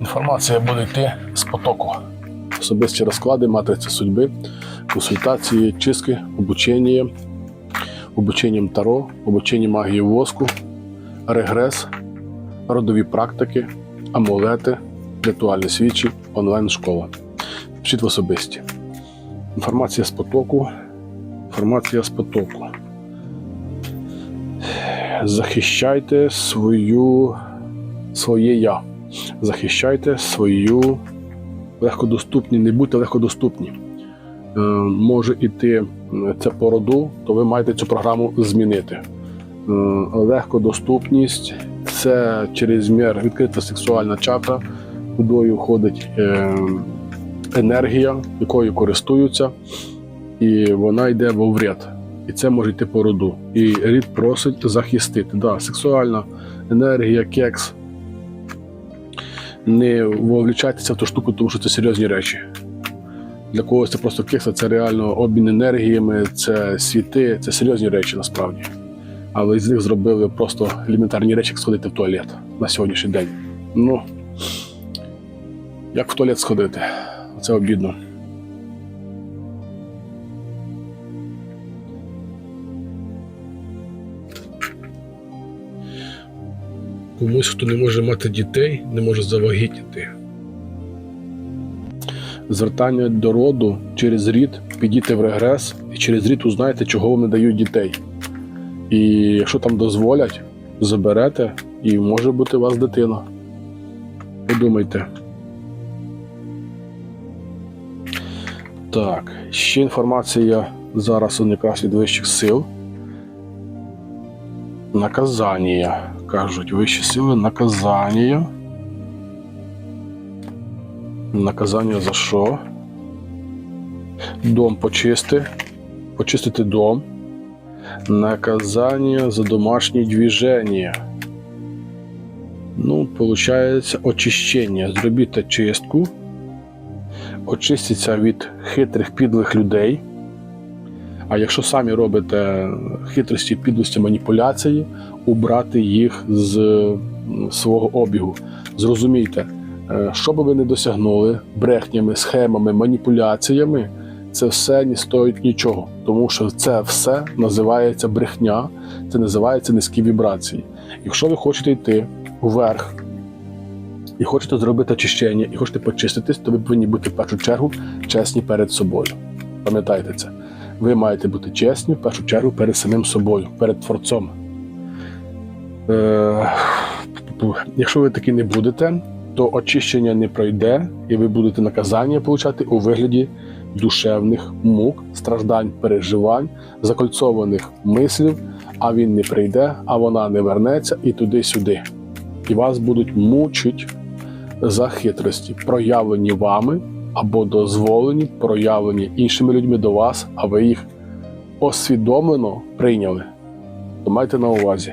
Інформація буде йти з потоку. Особисті розклади, матриця судьби, консультації, чистки, обучення, обученням таро, обучення магії воску, регрес, родові практики, амулети, ритуальні свічі, онлайн-школа. Вчить в особисті. Інформація з потоку. Інформація з потоку. Захищайте свою, своє я. Захищайте свою легкодоступні, не будьте легкодоступні. Е, може іти е, це по роду, то ви маєте цю програму змінити. Е, легкодоступність це чрезмір відкрита сексуальна чакра, кудою входить енергія, якою користуються, і вона йде во вред. І це може йти по роду. І рід просить захистити. Да, сексуальна енергія, кекс. Не вовлічайтеся в ту штуку, тому що це серйозні речі. Для когось це просто кекс, це реально обмін енергіями, це світи, це серйозні речі насправді. Але з них зробили просто елементарні речі, як сходити в туалет на сьогоднішній день. Ну, як в туалет сходити? Це обідно. Комусь, хто не може мати дітей, не може завагітніти. Звертання до роду через рід підійти в регрес, і через рід узнаєте, чого не дають дітей. І якщо там дозволять, заберете, і може бути у вас дитина. Подумайте. Так, ще інформація зараз он якраз від вищих сил. Наказання. Кажуть, вищі сили наказання. Наказання за що? Дом почисти. Почистити дом. Наказання за домашні движення. Ну, получається очищення. Зробіть чистку. Очистіться від хитрих підлих людей. А якщо самі робите хитрості, підлості, маніпуляції, убрати їх з свого обігу. Зрозумійте, е, що би ви не досягнули брехнями, схемами, маніпуляціями, це все не стоїть нічого, тому що це все називається брехня, це називається низькі вібрації. Якщо ви хочете йти вверх і хочете зробити очищення, і хочете почиститись, то ви повинні бути в першу чергу чесні перед собою. Пам'ятайте це. Ви маєте бути чесні в першу чергу перед самим собою, перед творцом. Е, якщо ви таки не будете, то очищення не пройде, і ви будете наказання получати у вигляді душевних мук, страждань, переживань, закольцованих мислів, а він не прийде, а вона не вернеться і туди-сюди. І вас будуть мучити за хитрості, проявлені вами або дозволені, проявлені іншими людьми до вас, а ви їх освідомлено прийняли. То майте на увазі.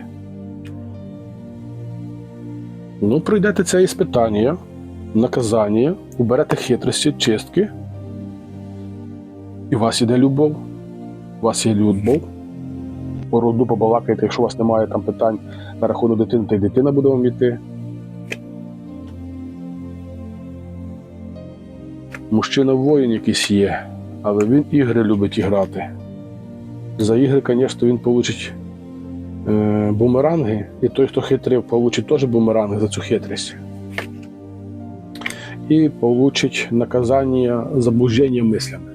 Ну, пройдете це іспитання, наказання, уберете хитрості, чистки, і у вас іде любов. У вас є любов. По роду побалакайте, якщо у вас немає там питань на рахунок дитини, то й дитина буде вам йти. Мужчина воїн якийсь є, але він ігри любить іграти. За ігри, звісно, він получить е, бумеранги, і той, хто хитрив, получить теж бумеранги за цю хитрість. І получить наказання заблуження мислями.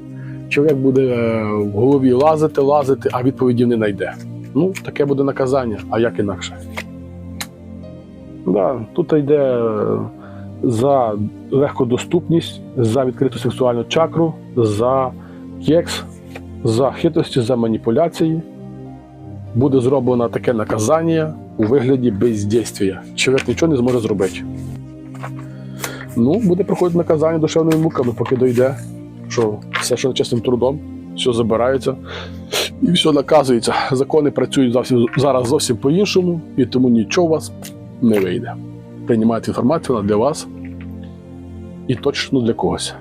Чоловік буде е, в голові лазити, лазити, а відповіді не знайде. Ну, таке буде наказання, а як інакше. Да, тут йде е, за легкодоступність, за відкриту сексуальну чакру, за кекс, за хитрості, за маніпуляції. Буде зроблено таке наказання у вигляді бездействия. Чоловік нічого не зможе зробити. Ну, буде проходити наказання душевними муками, поки дойде, що все, що чесним трудом, все забирається і все наказується. Закони працюють зовсім, зараз зовсім по-іншому, і тому нічого у вас не вийде. Приймайте інформацію она для вас і точно для когось.